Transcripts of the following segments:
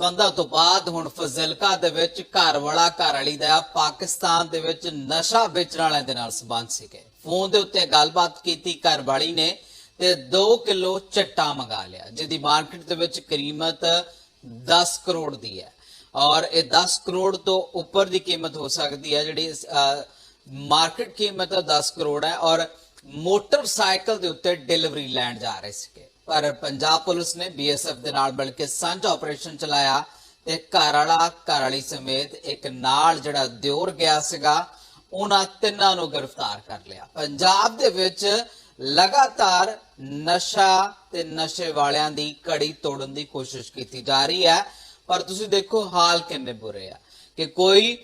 ਸਬੰਧਾਂ ਤੋਂ ਬਾਅਦ ਹੁਣ ਫਜ਼ਿਲਕਾ ਦੇ ਵਿੱਚ ਘਰ ਵਾਲਾ, ਘਰ ਵਾਲੀ ਦਾ ਪਾਕਿਸਤਾਨ ਦੇ ਵਿੱਚ ਨਸ਼ਾ ਵੇਚਣ ਵਾਲਿਆਂ ਦੇ ਨਾਲ ਸੰਬੰਧ ਸੀਗੇ। ਫੋਨ ਦੇ ਉੱਤੇ ਗੱਲਬਾਤ ਕੀਤੀ ਘਰ ਵਾਲੀ ਨੇ ਤੇ 2 ਕਿਲੋ ਚੱਟਾ ਮੰਗਾ ਲਿਆ, ਜਿਹਦੀ ਮਾਰਕੀਟ ਦੇ ਵਿੱਚ ਕੀਮਤ 10 ਕਰੋੜ ਦੀ ਹੈ। ਔਰ ਇਹ 10 ਕਰੋੜ ਤੋਂ ਉੱਪਰ ਦੀ ਕੀਮਤ ਹੋ ਸਕਦੀ ਹੈ, ਜਿਹੜੀ ਮਾਰਕੀਟ ਕੀਮਤ 10 ਕਰੋੜ ਹੈ। ਔਰ ਮੋਟਰਸਾਈਕਲ ਦੇ ਉੱਤੇ ਡਿਲੀਵਰੀ ਲੈਣ ਜਾ ਰਹੇ ਸੀਗੇ। ਪਰ ਪੰਜਾਬ ਪੁਲਿਸ ਨੇ ਬੀਐਸਐਫ ਦੇ ਨਾਲ ਮਿਲ ਕੇ ਸਾਂਝਾ ਆਪਰੇਸ਼ਨ ਚਲਾਇਆ ਤੇ ਘਰ ਵਾਲਾ, ਘਰ ਵਾਲੀ ਸਮੇਤ ਇੱਕ ਨਾਲ ਜਿਹੜਾ ਦਿਓਰ ਗਿਆ ਸੀਗਾ, ਉਹਨਾਂ ਤਿੰਨਾਂ ਨੂੰ ਗ੍ਰਿਫਤਾਰ ਕਰ ਲਿਆ। ਪੰਜਾਬ ਦੇ ਵਿੱਚ ਲਗਾਤਾਰ ਨਸ਼ਾ ਤੇ ਨਸ਼ੇ ਵਾਲਿਆਂ ਦੀ ਕੜੀ ਤੋੜਨ ਦੀ ਕੋਸ਼ਿਸ਼ ਕੀਤੀ ਜਾ ਰਹੀ ਹੈ, ਪਰ ਤੁਸੀਂ ਦੇਖੋ ਹਾਲ ਕਿੰਨੇ ਬੁਰੇ ਆ ਕਿ ਕੋਈ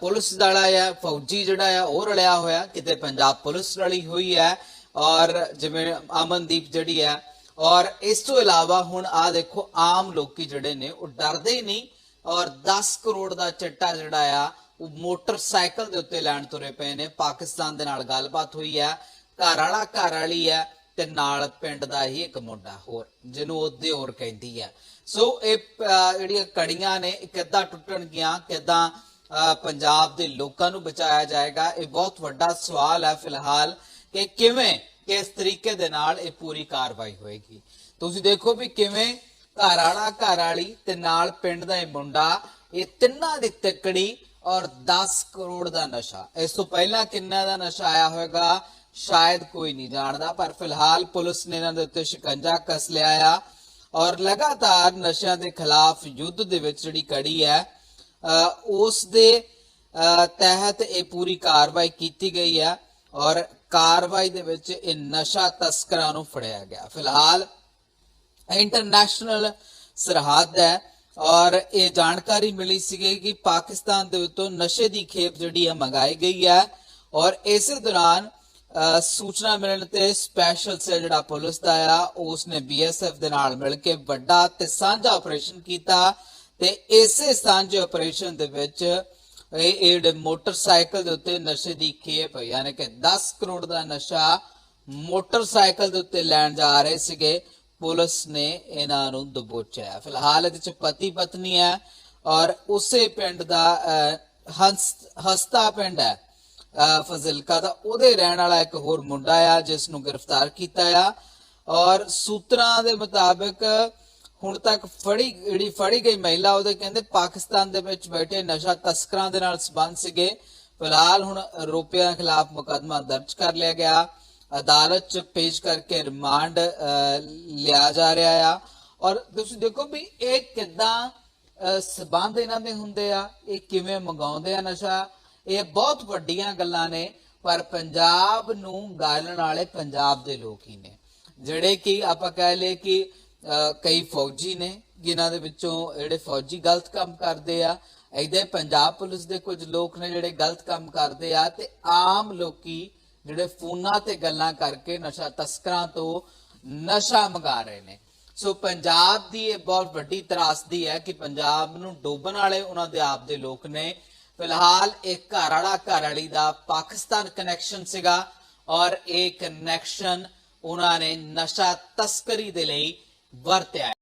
ਪੁਲਿਸ ਦਲ ਆ ਫੌਜੀ ਜਿਹੜਾ ਆ, ਉਹ ਰਲਿਆ ਹੋਇਆ, ਕਿਤੇ ਪੰਜਾਬ ਪੁਲਿਸ ਰਲੀ ਹੋਈ ਹੈ ਔਰ ਜਿਵੇਂ ਅਮਨਦੀਪ ਜਿਹੜੀ ਹੈ ਔਰ ਇਸ ਤੋਂ ਇਲਾਵਾ ਹੁਣ ਆ ਦੇਖੋ ਆਮ ਲੋਕੀ ਜਿਹੜੇ ਨੇ ਉਹ ਡਰਦੇ ਹੀ ਨਹੀਂ। ਔਰ 10 ਕਰੋੜ ਦਾ ਚੱਟਾ ਜਿਹੜਾ ਆ ਉਹ ਮੋਟਰਸਾਈਕਲ ਦੇ ਉੱਤੇ ਲੈਣ ਤੁਰੇ ਪਏ ਨੇ। ਪਾਕਿਸਤਾਨ ਦੇ ਨਾਲ ਗੱਲਬਾਤ ਹੋਈ ਹੈ ਘਰ ਵਾਲਾ ਘਰ ਵਾਲੀ ਹੈ ਤੇ ਨਾਲ ਪਿੰਡ ਦਾ ਹੀ ਇੱਕ ਮੁੰਡਾ ਹੋਰ ਜਿਹਨੂੰ ਉਹ ਦਿਓਰ ਕਹਿੰਦੀ ਹੈ ਸੋ ਇਹ ਜਿਹੜੀਆਂ ਕੜੀਆਂ ਨੇ ਇਹ ਕਿੱਦਾਂ ਟੁੱਟਣਗੀਆਂ ਕਿੱਦਾਂ ਅਹ, ਪੰਜਾਬ ਦੇ ਲੋਕਾਂ ਨੂੰ ਬਚਾਇਆ ਜਾਏਗਾ ਇਹ ਬਹੁਤ ਵੱਡਾ ਸਵਾਲ ਹੈ ਫਿਲਹਾਲ ਕਿ ਕਿਵੇਂ ਕਿਸ ਤਰੀਕੇ ਦੇ ਨਾਲ ਇਹ ਪੂਰੀ ਕਾਰਵਾਈ ਹੋਏਗੀ? ਤੁਸੀਂ ਦੇਖੋ ਵੀ ਕਿਵੇਂ ਘਰ ਵਾਲਾ ਘਰ ਵਾਲੀ ਤੇ ਨਾਲ ਪਿੰਡ ਦਾ ਇਹ ਮੁੰਡਾ ਇਹ ਤਿੰਨਾਂ ਦੀ ਤੱਕੜੀ ਔਰ 10 ਕਰੋੜ ਦਾ ਨਸ਼ਾ। ਇਸ ਤੋਂ ਪਹਿਲਾਂ ਕਿੰਨਾ ਦਾ ਨਸ਼ਾ ਆਇਆ ਹੋਵੇਗਾ ਸ਼ਾਇਦ ਕੋਈ ਨਹੀਂ ਜਾਣਦਾ ਪਰ ਫਿਲਹਾਲ ਪੁਲਿਸ ਨੇ ਇਹਨਾਂ ਦੇ ਉੱਤੇ ਸ਼ਿਕੰਜਾ ਕਸ ਲਿਆ ਆ ਔਰ ਲਗਾਤਾਰ ਨਸ਼ਿਆਂ ਦੇ ਖਿਲਾਫ ਯੁੱਧ ਦੇ ਵਿੱਚ ਜਿਹੜੀ ਕੜੀ ਹੈ ਅ, ਉਸ ਦੇ ਤਹਿਤ ਇਹ ਪੂਰੀ ਕਾਰਵਾਈ ਕੀਤੀ ਗਈ ਹੈ ਔਰ ਕਾਰਵਾਈ ਦੇ ਵਿੱਚ ਇਹ ਨਸ਼ਾ ਤਸਕਰਾਂ ਨੂੰ ਫੜਿਆ ਗਿਆ। ਫਿਲਹਾਲ ਇੰਟਰਨੈਸ਼ਨਲ ਸਰਹੱਦ ਹੈ ਔਰ ਇਹ ਜਾਣਕਾਰੀ ਮਿਲੀ ਸੀਗੀ ਕਿ ਪਾਕਿਸਤਾਨ ਦੇ ਉੱਤੋਂ ਨਸ਼ੇ ਦੀ ਖੇਪ ਜਿਹੜੀ ਹੈ ਮੰਗਾਈ ਗਈ ਹੈ ਔਰ ਇਸੇ ਦੌਰਾਨ ਅ, ਸੂਚਨਾ ਮਿਲਣ ਤੇ ਸਪੈਸ਼ਲ ਸੈੱਲ ਜਿਹੜਾ ਪੁਲਿਸ ਦਾ ਆ ਉਸ ਨੇ ਬੀਐਸਐਫ ਦੇ ਨਾਲ ਮਿਲ ਕੇ ਵੱਡਾ ਤੇ ਸਾਂਝਾ ਆਪਰੇਸ਼ਨ ਕੀਤਾ ਤੇ ਇਸੇ ਸਾਂਝੇ ਆਪਰੇਸ਼ਨ ਦੇ ਵਿੱਚ ਇਹ ਮੋਟਰਸਾਈਕਲ ਦੇ ਉੱਤੇ ਨਸ਼ੇ ਦੀ ਖੇਪ ਯਾਨੀ ਕਿ 10 ਕਰੋੜ ਦਾ ਨਸ਼ਾ ਮੋਟਰਸਾਈਕਲ ਦੇ ਉੱਤੇ ਲੈਣ ਜਾ ਰਹੇ ਸੀਗੇ। ਪੁਲਿਸ ਨੇ ਇਹਨਾਂ ਨੂੰ ਦਬੋਚਿਆ। ਫਿਲਹਾਲ ਇਹਦੇ ਚ ਪਤੀ ਪਤਨੀ ਹੈ ਔਰ ਉਸੇ ਪਿੰਡ ਦਾ ਹੰਸ ਹਸਤਾ ਪਿੰਡ ਹੈ ਅਹ, ਫਜ਼ਿਲਕਾ ਦਾ। ਉਹਦੇ ਰਹਿਣ ਵਾਲਾ ਇੱਕ ਹੋਰ ਮੁੰਡਾ ਆ ਜਿਸ ਨੂੰ ਗ੍ਰਿਫਤਾਰ ਕੀਤਾ ਆ। ਔਰ ਸੂਤਰਾਂ ਦੇ ਮੁਤਾਬਕ ਹੁਣ ਤੱਕ ਫੜੀ, ਜਿਹੜੀ ਫੜੀ ਗਈ ਮਹਿਲਾ, ਉਹਦੇ ਕਹਿੰਦੇ ਪਾਕਿਸਤਾਨ ਦੇ ਵਿੱਚ ਬੈਠੇ ਨਸ਼ਾ ਤਸਕਰਾਂ ਦੇ ਨਾਲ ਸੰਬੰਧ ਸੀਗੇ। ਫਿਲਹਾਲ ਹੁਣ ਰੋਪਿਆਂ ਖਿਲਾਫ ਮੁਕੱਦਮਾ ਦਰਜ ਕਰ ਲਿਆ ਗਿਆ। ਅਦਾਲਤ ਚ ਪੇਸ਼ ਕਰਕੇ ਰਿਮਾਂਡ ਲਿਆ ਜਾ ਰਿਹਾ ਆ। ਔਰ ਤੁਸੀਂ ਦੇਖੋ ਵੀ ਇਹ ਕਿੱਦਾਂ ਸਬੰਧ ਇਹਨਾਂ ਦੇ ਹੁੰਦੇ ਆ, ਇਹ ਕਿਵੇਂ ਮੰਗਾਉਂਦੇ ਆ ਨਸ਼ਾ? ਇਹ ਬਹੁਤ ਵੱਡੀਆਂ ਗੱਲਾਂ ਨੇ, ਪਰ ਪੰਜਾਬ ਨੂੰ ਗਾਲਣ ਵਾਲੇ ਪੰਜਾਬ ਦੇ ਲੋਕ ਹੀ ਨੇ। ਜਿਹੜੇ ਕਿ ਆਪਾਂ ਕਹਿ ਲਏ ਕਿ ਕਈ ਫੌਜੀ ਨੇ ਜਿਨ੍ਹਾਂ ਦੇ ਵਿੱਚੋਂ ਜਿਹੜੇ ਫੌਜੀ ਗਲਤ ਕੰਮ ਕਰਦੇ ਆ ਇਹਦੇ ਪੰਜਾਬ ਪੁਲਿਸ ਦੇ ਕੁਝ ਲੋਕ ਨੇ ਜਿਹੜੇ ਗਲਤ ਕੰਮ ਕਰਦੇ ਆ ਤੇ ਆਮ ਲੋਕੀ ਜਿਹੜੇ ਫੋਨਾਂ ਤੇ ਗੱਲਾਂ ਕਰਕੇ ਨਸ਼ਾ ਤਸਕਰਾਂ ਤੋਂ ਨਸ਼ਾ ਮੰਗਾ ਰਹੇ ਨੇ। ਸੋ ਪੰਜਾਬ ਦੀ ਇਹ ਬਹੁਤ ਵੱਡੀ ਤਰਾਸਦੀ ਹੈ ਕਿ ਪੰਜਾਬ ਨੂੰ ਡੋਬਣ ਵਾਲੇ ਉਹਨਾਂ ਦੇ ਆਪ ਦੇ ਲੋਕ ਨੇ। ਫਿਲਹਾਲ ਇਹ ਘਰ ਵਾਲਾ ਘਰ ਵਾਲੀ ਦਾ ਪਾਕਿਸਤਾਨ ਕਨੈਕਸ਼ਨ ਸੀਗਾ ਔਰ ਇਹ ਕਨੈਕਸ਼ਨ ਉਹਨਾਂ ਨੇ ਨਸ਼ਾ ਤਸਕਰੀ ਦੇ ਲਈ ਵਰਤਿਆ